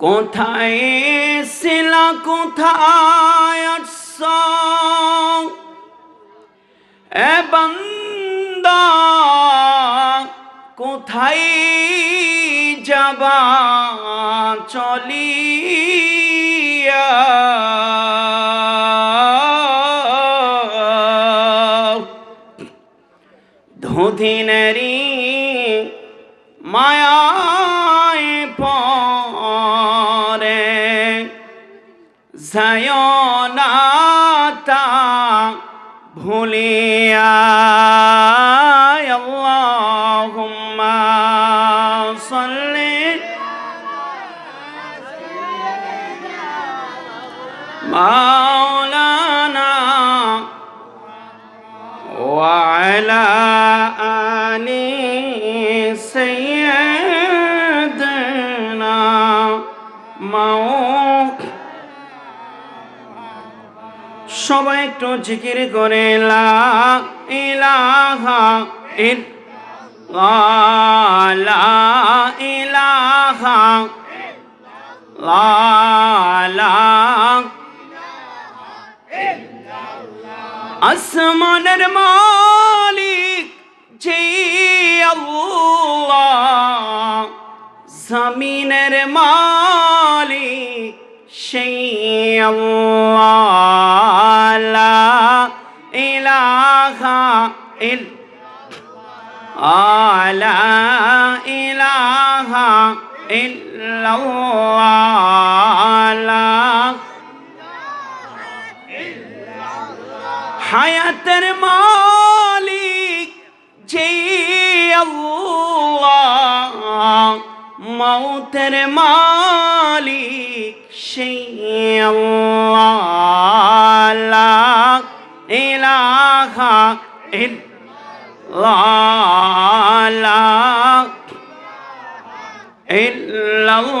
কোথায় শিলা কোথায় এ বান্দা কোথায় যাবা? চলিয়া। ধুধিনেরি জয়নাতা ভুলিয়া আল্লাহুম্মা সাল্লি মাওলানা ওয়া আলা আলি সাইয়্যিদিনা সবাই একটু জিকির করে লা আসমানের মালিক যে আল্লাহ। জমিনের মালিক সেই আল্লাহ ইলাহা ইল আলা ইলাহা ইল্লাল্লাহ হায়াতের মালিক যে আল্লাহ মৌতের মালিক সেই আল্লাহ ইলাহা ইল্লাল্লাহ ইল্লাল্লাহ।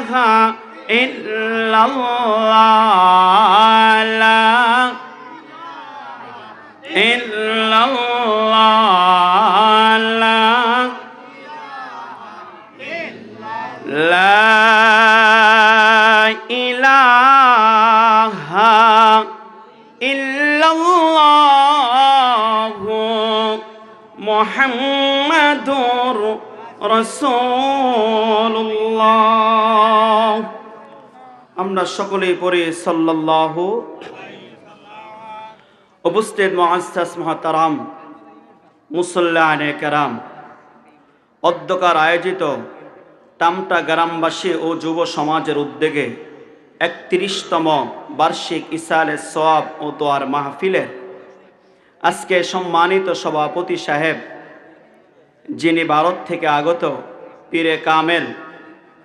ইলাহা ইল্লাল্লাহ। ইল্লাল্লাহ। লা রসল্লাহ আমরা সকলেই পরে সাল্লাহ উপস্থিত মহাস্তাস মহাতারাম মুসল্লায়নে কেরাম। অধ্যকার আয়োজিত তামটা গ্রামবাসী ও যুব সমাজের উদ্যোগে একত্রিশতম বার্ষিক ইসালে সোয়াব ও তোয়ার মাহফিলের আজকে সম্মানিত সভাপতি সাহেব যিনি ভারত থেকে আগত পীরে কামেল,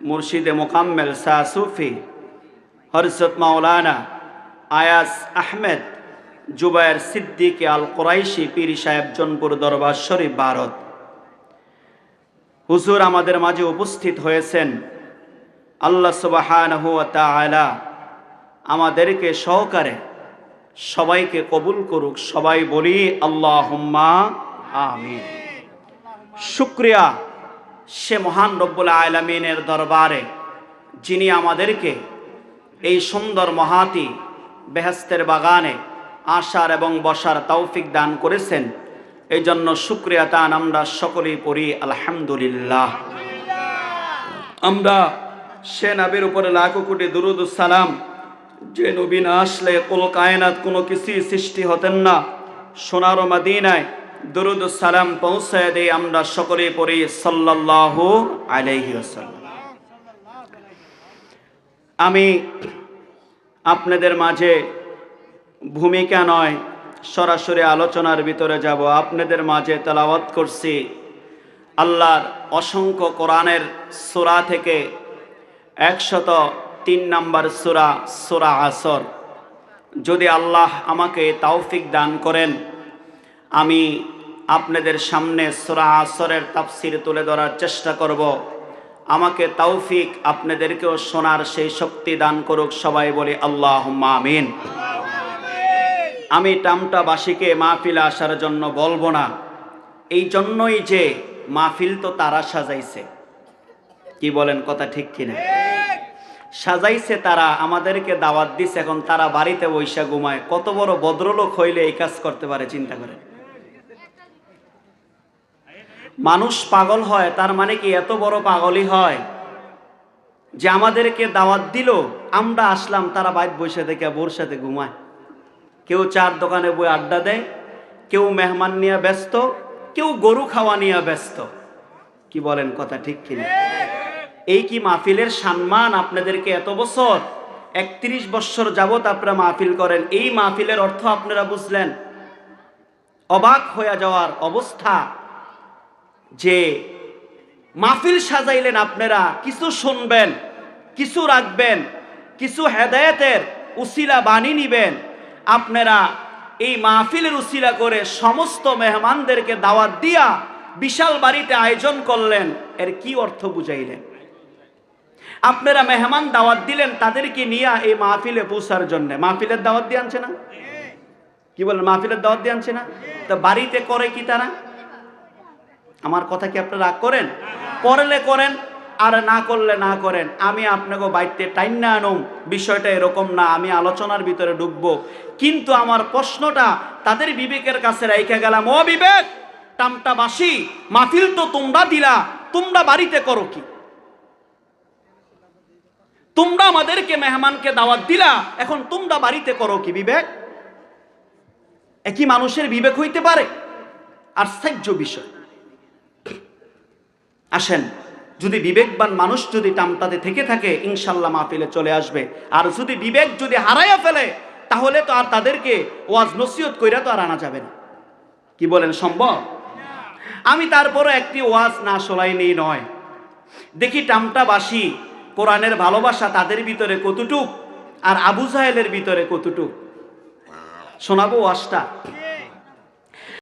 মুর্শিদে মোকাম্মেল, শাহ সুফি হরজত মাওলানা আয়াস আহমেদ, জুবায়ের সিদ্দিক আল কোরাইশি, পীর সাহেব জনপুর দরবার শরীফ, ভারত। হুজুর আমাদের মাঝে উপস্থিত হয়েছেন। আল্লাহ সুবাহানহু তাআলা আমাদেরকে সহকারে সবাইকে কবুল করুক, সবাই বলি আল্লাহ আমিন। শুক্রিয়া সে মহান রব্বুল আলমিনের দরবারে, যিনি আমাদেরকে এই সুন্দর মহাতি বেহেস্তের বাগানে আসার এবং বসার তৌফিক দান করেছেন। এই জন্য শুক্রিয়া তান আমরা সকলেই পড়ি, আলহামদুলিল্লাহ। আমরা সে নবীর উপরে লাখো কোটি সালাম, যে নবী না আসলে কুল কায়নাত কোনো কিছুই সৃষ্টি হতেন না। সোনার মাদিনায় দুরুদ সালাম পৌঁছায় দেই আমরা সকলে পড়ি সাল্লাল্লাহু আলাইহি আমি আপনাদের মাঝে ভূমিকা নয়, সরাসরি আলোচনার ভিতরে যাব। আপনাদের মাঝে তেলাওয়াত করছি আল্লাহর অসংখ্য কোরআনের সূরা থেকে একশত তিন নম্বর সূরা সূরা আসর। যদি আল্লাহ আমাকে তৌফিক দান করেন, আমি আপনাদের সামনে সূরা আসরের তাফসির তুলে ধরার চেষ্টা করব। আমাকে তৌফিক আপনাদেরকেও শোনার সেই শক্তি দান করুক, সবাই বলে আল্লাহ আমিন। আমি টামটা টামটাবাসীকে মাহফিলে আসার জন্য বলব না, এই জন্যই যে মাহফিল তো তারা সাজাইছে। কি বলেন কথা ঠিক কিনা? সাজাইছে তারা, আমাদেরকে দাওয়াত দিছে, এখন তারা বাড়িতে বৈশা ঘুমায়। কত বড় ভদ্রলোক হইলে এই কাজ করতে পারে, চিন্তা করেন। মানুষ পাগল হয়, তার মানে কি এত বড় পাগলই হয়? যে আমাদেরকে দাওয়াত দিল, আমরা আসলাম, তারা বাইর বসে থেকে বোর সাথে ঘুমায়। কেউ চার দোকানে বই আড্ডা দেয়, কেউ মেহমান নিয়ে ব্যস্ত, কেউ গরু খাওয়া নিয়ে ব্যস্ত। কি বলেন কথা ঠিক কিনা এই কি মাহফিলের সম্মান আপনাদেরকে এত বছর? একত্রিশ বছর যাবৎ আপনারা মাহফিল করেন, এই মাহফিলের অর্থ আপনারা বুঝলেন? অবাক হয়ে যাওয়ার অবস্থা। যে মাহফিল সাজাইলেন আপনারা, কিছু শুনবেন, কিছু রাখবেন, কিছু হেদায়েতের উসিলা বাণী নিবেন। আপনারা এই মাহফিলের উসিলা করে সমস্ত মেহমানদেরকে দাওয়াত দিয়া বিশাল বাড়িতে আয়োজন করলেন, এর কি অর্থ বুঝাইলেন? আপনারা মেহমান দাওয়াত দিলেন তাদেরকে নিয়ে এই মাহফিলে পৌঁছার জন্য। মাহফিলের দাওয়াত দিয়ে আনছে না? কি বলেন, মাহফিলের দাওয়াত দিয়ে আনছে না? তা বাড়িতে করে কি তারা? আমার কথা কি আপনারা রাগ করেন? করলে করেন, আর না করলে না করেন। আমি আপনাকে বাড়িতে টাইম না আনুম, বিষয়টা এরকম না, আমি আলোচনার ভিতরে ঢুকবো কিন্তু আমার প্রশ্নটা তাদের বিবেকের কাছে রেখে গেলাম, ও বিবেক টামটাবাসী মাহফিল তো তোমরা দিলা, তোমরা বাড়িতে করো কি? তোমরা আমাদেরকে মেহমানকে দাওয়াত দিলা, এখন তোমরা বাড়িতে করো কি বিবেক? একই মানুষের বিবেক হইতে পারে? আর আশ্চর্য বিষয়। আসেন। যদি বিবেকবান মানুষ যদি টামটাতে থেকে থাকে, ইনশাল্লাহ মাহফিলে চলে আসবে। আর যদি বিবেক যদি হারাইয়া ফেলে, তাহলে তো আর তাদেরকে ওয়াজ নসিহত কইরা তো আর আনা যাবে না। কি বলেন, সম্ভব? আমি তারপরও একটি ওয়াজ না শোনাইনি নয়। দেখি টামটাবাসী, কোরআনের ভালোবাসা তাদের ভিতরে কতটুক, আর আবু জাহেলের ভিতরে কতটুক? শোনাবো ওয়াজটা।